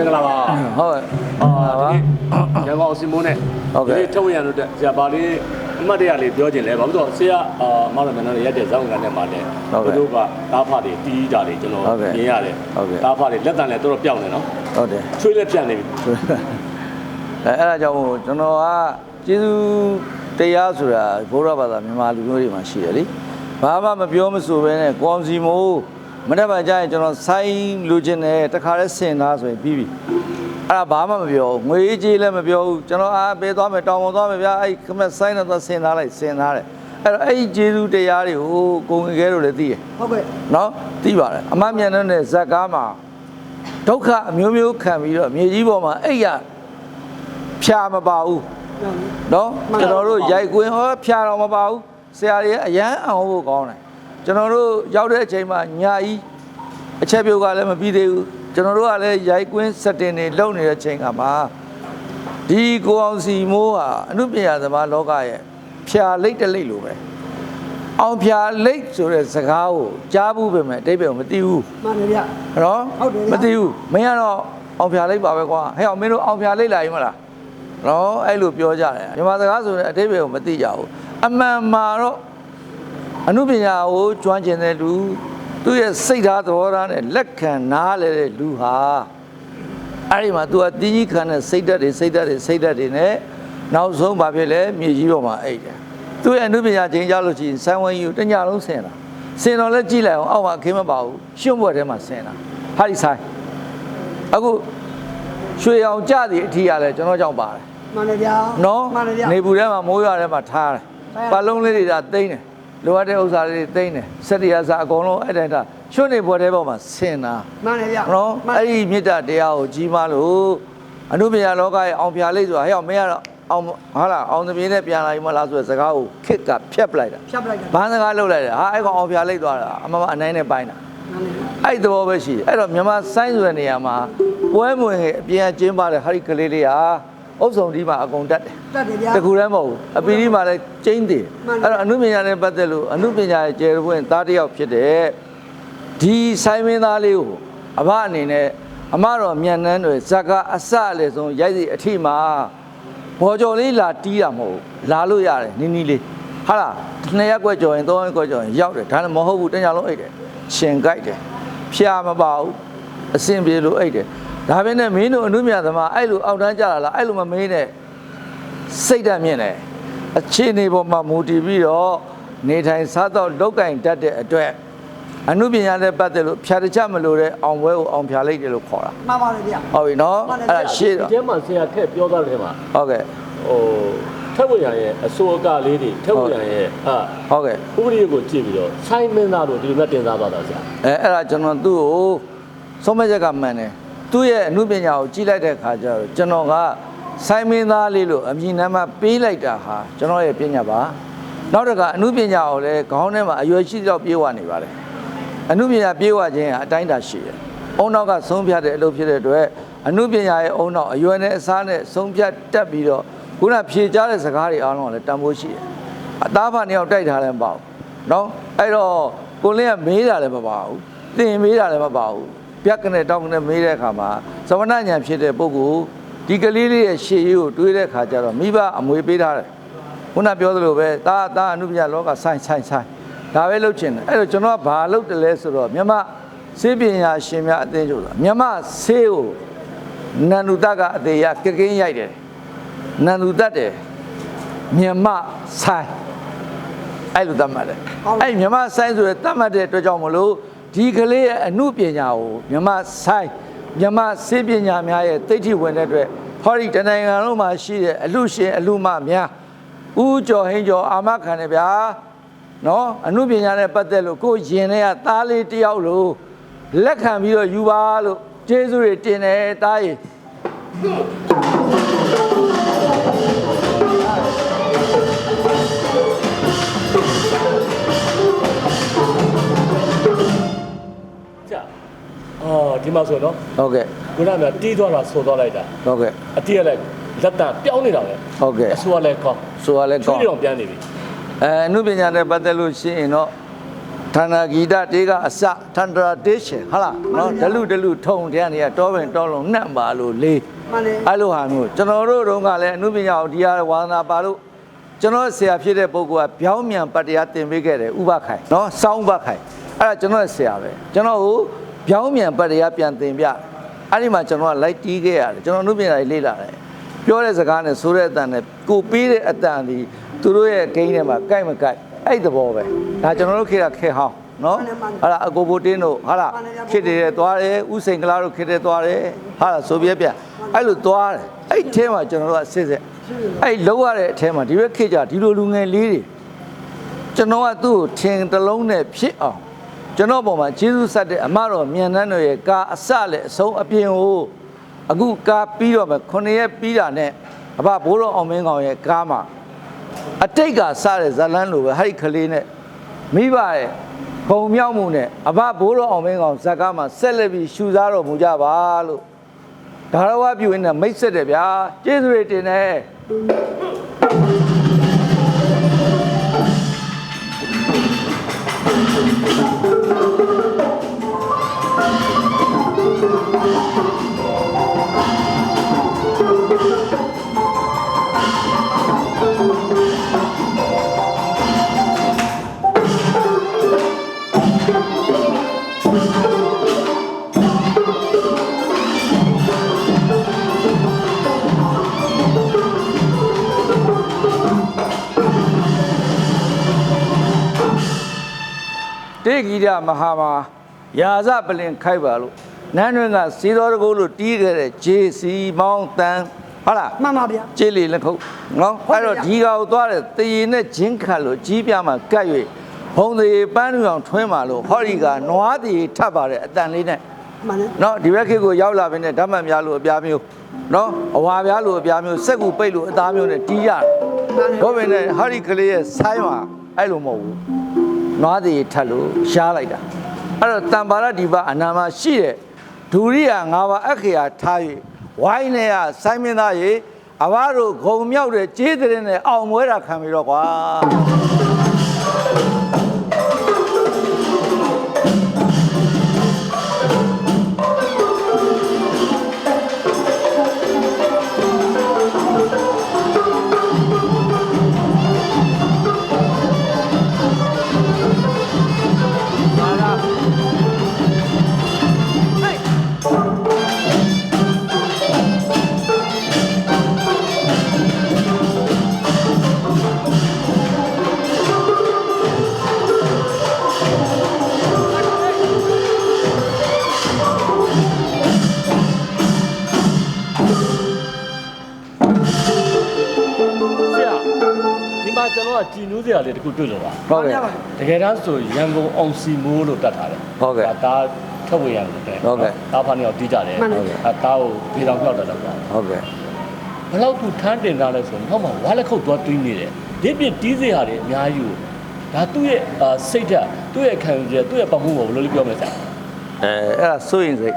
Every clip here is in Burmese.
င်္ဂလာပါဟုတ်အာဒီနေ့ရန်ကုန်စင်မိုးနဲ့ဟုတ်ကဲ့ဒီနေ့ထုတ်ရရလို့ဆရာပါလေးအမှတ်တရလေးပြောခြင်းလဲဘာလို့တော့ဆရာအာမောင်ရမန်တော်ရက်တဲ့ဇောင်းကန်နဲ့မှာလဲသူတို့ကတားဖတွေတီးတာတွေကျွန်တော်မြင်ရတယ်တားဖတွေလက်တန်လဲတော်တော်ပြောင်းနေနော်ဟုတ်တယ်ချွေးလက်ပြန်နေပြီအဲအဲ့ဒါကြောင့်ကျွန်တော်ကကျေးဇူးတရားဆိုတာဘုရားဘာသာမြန်မာလူမျိုးတွေမှာရှိတယ်လေဘာမှမပြောမဆိုဘဲနဲ့ကောင်းစီမိုး မနေ့ကကြာရင်ကျွန်တော်ဆိုင်းလူချင်းနဲ့တခါလဲဆင်သားဆိုရင်ပြီးပြီအဲ့ဒါဘာမှမပြောဘူးငွေကြေးလည်းမပြောဘူးကျွန်တော်အားပေးသွားမယ်တောင်းပန်သွားမယ်ဗျာအဲ့ခမက်ဆိုင်းတော့သွားဆင်သားလိုက်ဆင်သားတယ်အဲ့တော့အဲ့ဒီကျေးဇူးတရားတွေကိုကိုငယ်ခဲတို့လည်းသိတယ်ဟုတ်ကဲ့နော်သိပါတယ်အမမြန်တဲ့ဇက်ကားမှာဒုက္ခအမျိုးမျိုးခံပြီးတော့မြေကြီးပေါ်မှာအဲ့ရဖြာမပါဘူးနော်မှန်ပါကျွန်တော်တို့ရိုက်ကွင်းဟောဖြာတော့မပါဘူးဆရာတွေကအရန်အောင်ဖို့ကောင်းတယ် ကျွန်တော်တို့ရောက်တဲ့အချိန်မှာညာကြီးအချက်ပြုတ်ကလည်းမပြီးသေးဘူးကျွန်တော်တို့ကလည်းရိုက်ကွင်းစက်တင်တွေလုပ်နေတဲ့ချိန်ကမှာဒီကိုအောင်စီမိုးဟာအနုပညာသမားလောကရဲ့ဖြာလိတ်တလိတ်လိုပဲအောင်ဖြာလိတ်ဆိုတဲ့စကားကိုကြားဘူးပဲမဲ့အတိတ်ပဲမသိဘူးမှန်တယ်ဗျနော်ဟုတ်တယ်ဗျာမသိဘူးမင်းကတော့အောင်ဖြာလိုက်ပါပဲကွာဟဲ့အောင်မင်းတို့အောင်ဖြာလိုက်လာရင်မလားနော်အဲ့လိုပြောကြတယ်မြန်မာစကားဆိုရင်အတိတ်ပဲကိုမသိကြဘူးအမှန်မှာတော့ အနုပညာကိုကျွမ်းကျင်တဲ့လူသူ့ရဲ့စိတ်ဓာတ်သဘောထားနဲ့လက်ခံနားလဲတဲ့လူဟာအဲ့ဒီမှာ तू အတင်းကြီးခံတဲ့စိတ်ဓာတ်တွေစိတ်ဓာတ်တွေစိတ်ဓာတ်တွေနဲ့နောက်ဆုံးဘာဖြစ်လဲမြေကြီးပေါ်မှာအိတ်တယ်သူ့ရဲ့အနုပညာချိန်ကြလို့ရှိရင်ဆိုင်းဝင်းကြီးကိုတညလုံးဆင်တာဆင်တော့လဲကြည့်လိုက်အောင်အောက်မှာခင်းမပါဘူးရှုံ့ဘွက်ထဲမှာဆင်တာဟာဒီဆိုင်အခုရွှေအောင်ကြသည်အထီးရလဲကျွန်တော်ကြောင့်ပါတယ်မှန်တယ်ဗျာနော်မှန်တယ်ဗျာနေပူထဲမှာမိုးရွာထဲမှာထားတယ်ထားရတယ်ပတ်လုံးလေးတွေဒါသိမ့်တယ် လိုအပ်တဲ့ဥစ္စာလေးတွေသိမ့်တယ်စက်တရားစာအကုန်လုံးအဲ့တိုင်းဒါချွတ်နေဘွက်ထဲပေါ်မှာဆင်တာမှန်တယ်ဗျာနော်မှန်အဲ့ဒီမေတ္တာတရားကိုကြီးမားလို့အနုပညာလောကရဲ့အောင်ပြလေးဆိုတာဟဲ့အောင်မင်းကတော့အောင်ဟာလားအောင်သမီးနဲ့ပြန်လာပြီမလားဆိုတဲ့စကားကိုခစ်ကဖြတ်ပလိုက်တာဖြတ်ပလိုက်တာဘာစကားလုပ်လိုက်တယ်ဟာအဲ့ကောင်အောင်ပြလိုက်သွားတာအမမအနိုင်နဲ့ပိုင်းတာမှန်တယ်ဗျာအဲ့ဒီသဘောပဲရှိတယ်အဲ့တော့မြန်မာဆိုင်းဆိုတဲ့နေရာမှာပွဲမဝင်အပြင်အကျင်းပါတဲ့ဟာဒီကလေးလေးဟာ အုပ်ဆောင်ဒီမှာအကုန်တက်တယ်တတ်တယ်ဗျာတခုတည်းမဟုတ်ဘူးအပီဒီမှာလည်းကျင်းတယ်မှန်တယ်အဲ့တော့အနုပညာနဲ့ပတ်သက်လို့အနုပညာရဲ့ကျယ်ပွင့်သားတစ်ယောက်ဖြစ်တဲ့ဒီဆိုင်မင်းသားလေးကိုအဘအနေနဲ့အမတော်မြန်နှန်းတွေဇက်ကအစအလေဆုံးရိုက်စီအထိမှာဘော်ကြော်လေးလာတီးတာမဟုတ်ဘူးလာလို့ရတယ်နီးနီးလေးဟာလားနှစ်ရက်ကွက်ကြော်ရင်သုံးရက်ကွက်ကြော်ရင်ရောက်တယ်ဒါလည်းမဟုတ်ဘူးတညလုံးအိတ်တယ်ရှင်ကြိုက်တယ်ဖျားမပါဘူးအစင်ပြေလို့အိတ်တယ် ဒါပဲနဲ့မင်းတို့အနုမြတ်သမားအဲ့လိုအောက်တန်းကြလာလားအဲ့လိုမမေးနဲ့စိတ်ဓာတ်မြင့်တယ်အခြေအနေပေါ်မှာမူတည်ပြီးတော့နေထိုင်စားတော့လောက်ကင်တတ်တဲ့အတွက်အနုပညာနဲ့ပတ်သက်လို့ဖြာတချမလို့တဲ့အောင်ပွဲကိုအောင်ဖြာလိုက်တယ်လို့ခေါ်တာမှန်ပါတယ်ဗျာဟုတ်ပြီနော်မှန်တယ်အဲ့ဒါရှေ့ဒီတော့ထဲမှာဆရာထက်ပြောသွားတဲ့ထဲမှာဟုတ်ကဲ့ဟိုထက်ဝင်ရရဲ့အစိုးအကလေးတွေထက်ဝင်ရရဲ့အာဟုတ်ကဲ့ဥပဒေကိုကြည့်ပြီးတော့ဆိုင်းမင်းသားတို့ဒီလိုနဲ့တင်စားသွားတာဆရာအဲအဲ့ဒါကျွန်တော်သူ့ကိုဆုံးမချက်ကမှန်တယ် သူ့ရဲ့အနုပညာကိုကြည့်လိုက်တဲ့အခါကျတော့ကျွန်တော်ကဆိုင်မင်းသားလေးလို့အမည်နာမပေးလိုက်တာဟာကျွန်တော်ရဲ့ပညာပါနောက်တစ်ခါအနုပညာကိုလည်းခေါင်းထဲမှာအရွယ်ရှိတော့ပြေးဝနေပါတယ်အနုပညာပြေဝခြင်းဟာအတိုင်းအတာရှိတယ်။အုံနောက်ကဆုံးဖြတ်တဲ့အလုပ်ဖြစ်တဲ့အတွက်အနုပညာရဲ့အုံနောက်အရွယ်နဲ့အစားနဲ့ဆုံးဖြတ်တက်ပြီးတော့ခုနဖြေကြတဲ့စကားတွေအားလုံးကလည်းတန်ဖိုးရှိတယ်။အသားဖာနှစ်ယောက်တိုက်ထားလည်းမပေါ့။နော်အဲ့တော့ကိုလင်းကမေးတာလည်းမပါဘူး။သင်မေးတာလည်းမပါဘူး။ ပြက်ကနေတောက်ကနေမေးတဲ့အခါမှာသမဏညာဖြစ်တဲ့ပုဂ္ဂိုလ်ဒီကလေးလေးရဲ့ရှေ့ရေးကိုတွေးတဲ့အခါကျတော့မိဘအမွေပေးထားတယ်။ခုနပြောသလိုပဲတာတာအနုပညာလောကဆိုင်ဆိုင်ဆိုင်ဒါပဲလုပ်ချင်တယ်အဲ့တော့ကျွန်တော်ကဘာလုပ်တယ်လဲဆိုတော့မြမစေပညာရှင်များအသင်းချုပ်ဆိုတာမြမဆေးကိုနန္ဒုတကအသေးရကကင်းရိုက်တယ်နန္ဒုတတ်တယ်မြမဆိုင်အဲ့လိုသတ်မှတ်တယ်အဲ့မြမဆိုင်ဆိုရယ်သတ်မှတ်တဲ့အတွက်ကြောင့်မလို့ ဒီကလေးရဲ့အနုပညာကိုမြမဆိုင်မြမစေပညာများရဲ့သိဋ္ဌိဝင်တဲ့အတွက်ဟောဒီတနိုင်ငံလုံးမှာရှိတဲ့အလူရှင်အလူမများဦးကျော်ဟင်းကျော်အာမခံတယ်ဗျာနော်အမှုပညာနဲ့ပတ်သက်လို့ကိုယ်ရင်ထဲကသားလေးတစ်ယောက်လို့လက်ခံပြီးတော့ယူပါလို့ကျေးဇူးတွေတင်တယ်တားရ င်ဆရာအော်ဒီမှာဆိုတော့ဟုတ်ကဲ့ခုနကတီးသွားတာဆိုသွားလိုက်တာဟုတ်ကဲ့အတိရလိုက်လက်တံပြောင်းနေတာပဲဟုတ်ကဲ့အစိုးရလည်းကောင်းဆိုရလဲချွေးကောင်းတောင်ပြန်နေပြီအဲအမှုပညာနဲ့ပတ်သက်လို့ရှိရင်တော့ဌာနာဂီတတေကအစထန္တရာတေးရှင်ဟာလားနော်ဒလူဒလူထုံတရားနေရတောပင်တောလုံးနှံ့ပါလို့လေးမှန်တယ်အဲ့လိုဟာမျိုးကျွန်တော်တို့တုန်းကလည်းအမှုပညာကိုဒီဟာဝါသနာပါလို့ကျွန်တော်ဆရာဖြစ်တဲ့ပုဂ္ဂိုလ်ကပြောင်းမြန်ပတ်တရားသင်ပေးခဲ့တယ်ဥပခိုင်နော်စောင်းဥပခိုင် အဲ့ဒါကျွန်တော်ရဲ့ဆရာပဲကျွန်တော်ကိုပြောင်းမြန်ပတ်တရားပြန်သင်ပြအဲ့ဒီမှာကျွန်တော်ကလိုက်တီးခဲ့ရတယ်ကျွန်တော်အမှုပညာတွေလေ့လာတယ်ပြောတဲ့စကားနဲ့ဆိုတဲ့အတန်နဲ့ကိုပေးတဲ့အတန်ဒီသူတို့ရဲ့ဂိမ်းထဲမှာကြိုက်မကြိုက်အဲ့ဒီသဘောပဲဒါကျွန်တော်တို့ခေတ်ကခေတ်ဟောင်းနော်ဟာလားအကိုဘိုတင်းတို့ဟာလားခေတ်တည်းသွားတယ်ဥစိန်ကလာတို့ခေတ်တည်းသွားတယ်ဟာလားဆိုပြပြအဲ့လိုသွားတယ်အဲ့ဒီထဲမှာကျွန်တော်တို့ကစစ်စစ်အဲ့ဒီလောက်ရတဲ့အထဲမှာဒီဘက်ခေတ်ကြဒီလိုလူငယ်လေးတွေကျွန်တော်ကသူ့ကိုထင်တစ်လုံးနဲ့ဖြစ်အောင် ကျွန်တော်ပေါ်မှာဂျေဇုဆက်တဲ့အမတော်မြန်နှန်းတို့ရဲ့ကာအစလည်းအဆုံးအပြင်ကိုအခုကာပြီးတော့မှ9ရက်ပြီးတာနဲ့အဘဘိုးတော်အောင်မင်းကောင်ရဲ့ကားမှာအတိတ်ကစတဲ့ဇလန်းလိုပဲဟဲ့ကလေးနဲ့မိဘရဲ့ဂုံမြောက်မှုနဲ့အဘဘိုးတော်အောင်မင်းကောင်ဇက်ကားမှာဆက်လက်ပြီးရှူစားတော်မူကြပါလို့ဒါရဝပြုရင်းနဲ့မိတ်ဆက်တယ်ဗျာကျေးဇူးတွေတင်တယ် တေဂီရမဟာမာယာဇပလင်ခိုက်ပါလို့နန်းတွင်ကစီတော်တကူလို့တီးခဲ့တဲ့ဂျေစီမောင်းတန်းဟုတ်လားမှန်ပါဗျာကျေးလီလက်ခုပ်နော်ဟုတ်အဲ့တယ်တော့ဗျဒီကောင်ကိုသွားတဲ့တည်နဲ့ဂျင်းခတ်လို့ကြီးပြမှာကတ်၍ဘုံသေးပန်းလူအောင်ထွင်းပါလို့ဟောဒီကနွားတည်ထပ်ပါတဲ့အတန်လေးနဲ့မှန်တယ်နော်ဒီဘက်ခေတ်ကိုရောက်လာပြီးနဲ့ဓမ္မများလို့အပြားမျိုးနော်အဝါပြားလို့အပြားမျိုးစက်ကူပိတ်လို့အသားမျိုးနဲ့တီးရတယ်မှန်တယ်ဘုမင်းနဲ့ဟာဒီကလေးရဲ့ဆိုင်းမှာအဲ့လိုမဟုတ်ဘူး နွားတည်ထပ်လို့ရှားလိုက်တာအဲ့တော့တံပါရဒီပါအနာမရှိတဲ့ဒူရိယာ၅ပါးအခရာထား၍ဝိုင်းနေရဆိုင်းမင်းသားရေအဘတို့ဂုံမြောက်တဲ့ကျေးတဲ့နဲ့အောင်မွဲတာခံပြီးတော့ကွာ ကျွန်တော်ကကြည်နူးစရာလေးတခုတွေ့လို့ပါဟုတ်ကဲ့ တကယ်တမ်းဆိုရန်ကုန်အောင်စီမိုးလို့တတ်ထားတယ်ဟုတ်ကဲ့ဒါထုတ်ဝေရတယ်တဲ့ဟုတ်ကဲ့ ဒါဖာနေအောင်တီးကြတယ်မှန်တယ် အဲဒါကိုဒီတော်ပြောက်တတ်တယ်ပေါ့ဟုတ်ကဲ့ဘယ်လောက်သူထမ်းတင်ထားလဲဆိုရင်ဟောမှာဝါလက်ခုတ်သွားတွေးနေတယ်ဒီပြတီးစရာတွေအများကြီးကိုဒါသူ့ရဲ့အာစိတ်ဓာတ်သူ့ရဲ့ခံယူချက်သူ့ရဲ့ပတ်မှုကိုဘယ်လိုလဲပြောမလဲဆရာအဲအဲ့ဒါစိုးရင်စိတ်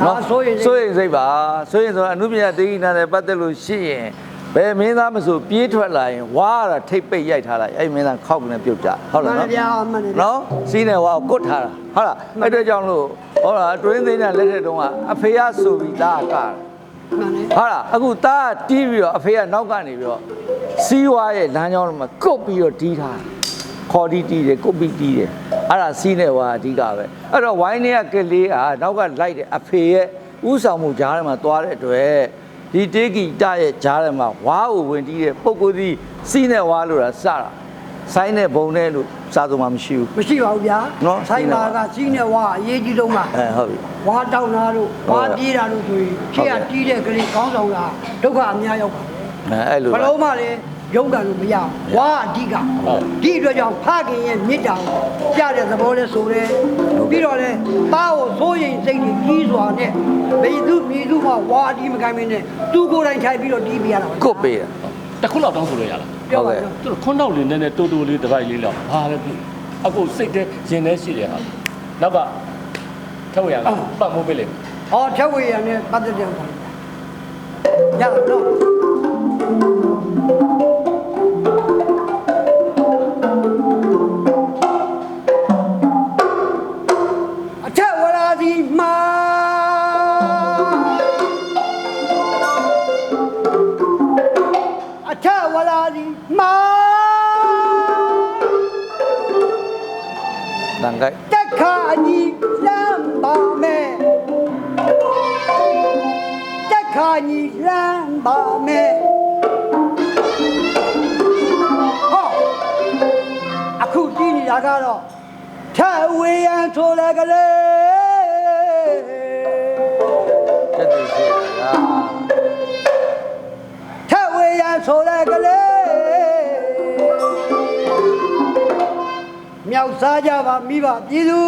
ဒါစိုးရင်စိတ် စိုးရင်စိတ်ပါစိုးရင်ဆိုအနုပညာတေဂိနာနဲ့ပတ်သက်လို့ရှိရင် ဘယ်မင်းသားမဆိုပြေးထွက်လာရင်ဝါရတာထိတ်ပိတ်ရိုက်ထားလိုက်အဲ့မင်းသားခောက်ကနေပြုတ်ကြဟုတ်မှလားန်တယ်နော်ဗျာမှန်တယ်ဗျာနော်စီးနေဝါကိုကုတ်ထားတာဟုတ်လားအဲ့အတွက်ကြောင့်လို့ဟောလားတွင်းသိန်းတဲ့လက်ထက်တုန်းကအဖေရဆိုပြီးသားကတာမှန်တယ်ဟုတ်လားအခုသားကတီးပြီးတော့အဖေကနောက်ကနေပြီးတော့စီးဝါရဲ့လမ်းကြောင်းမှာကုတ်ပြီးတော့တီးထားတယ်ခေါ်တီးတီးတယ်ကုတ်ပြီးတီးတယ်အဲ့ဒါစီးနေဝါအဓိကပဲအဲ့တော့ဝိုင်းနေကကလေးကနောက်ကလိုက်တယ်အဖေရဲ့ဥဆောင်မှုကြားထဲမှာသွားတဲ့အတွက် ဒီတေဂီတရဲ့ကြားထဲမှာဝါကိုဝင်တီးတဲ့ပုံကိုယ်စီစီးနေဝါလို့တာစတာဆိုင်းနဲ့ဘုံနဲ့လို့စာသုံးမှမရှိဘူးမရှိပါဘူးဗျာနော်ဆိုင်ပါကစီးနေဝါအရေးကြီးဆုံးကအဲဟုတ်ပြီဝါတောက်တာတို့ဟုတ်ဝါကဲ့ပြေးတာတို့ဆိုရင်ရှေ့ကဟုတ်ကဲ့တီးတဲ့ကလေးကောင်းဆောင်တာဒုက္ခအများရောက်ပါတယ်အဲအဲ့လိုဘပါလုံးမလည်းရုန်းကန်လို့မရဘူးဝါအဓိကဒီအတွက်ကြောင့်ဖခင်ရဲ့မေတ္တာကိုပြတဲ့သဘောလဲဆိုတယ်ပြီးတော့လဲသားကိုစိုးရင်စိတ် ကြီးကြီးစွာနဲ့ဘေသူမြေသူမှဝါအဒီမကိုင်းမင်းနဲ့သူကိုယ်တိုင်ထိုင်ပြီးတော့တီးပြရတာပါကုတ်ပေးတာတစ်ခုလောက်တောင်းဆိုလို့ရလားပြောပါဟုတ်ကဲ့တော့သူတို့ခွန်းတော့လေးနည်းနည်းတိုးတိုးလေးတစ်ပိုက်လေးလောက်ဘာလဲပြီအခုစိတ်ထဲရင်ထဲရှိတယ်ဟာနောက်ကထုတ်ဝေရကပတ်မိုးပေးလေဟောချက်ဝေရနဲ့ပတ်သက်တဲ့ဥစ္စာရတော့ ခိုက်တက်ခါအညီလမ်းပါမယ်တက်ခါညီလမ်းပါမယ်ဟောအခုတီးနေတာကတော့ထဝေယံဆိုလည်းကလေးတက်တည်ရှိတာထဝေယံဆိုလည်းကလေး မြောက်စားကြပါမိဘပြည်သူ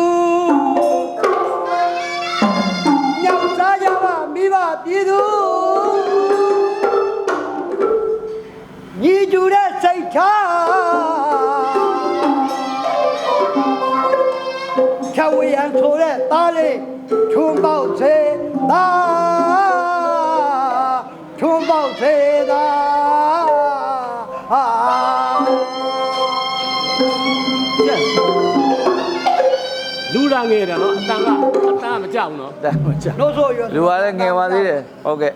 မြောက်စားကြပါမိဘပြည်သူညီကျူတဲ့စိတ်ထားထဝေယံဆိုတဲ့သားလေးထုံပေါက်စေသားထုံပေါက်စေသား ငယ်တယ်နော်အတန်ကအတန်ကမကြောက်နော်တန်မချလို့ဆိုရလူကလည်းငယ်ပါသေးတယ်ဟုတ်ကဲ့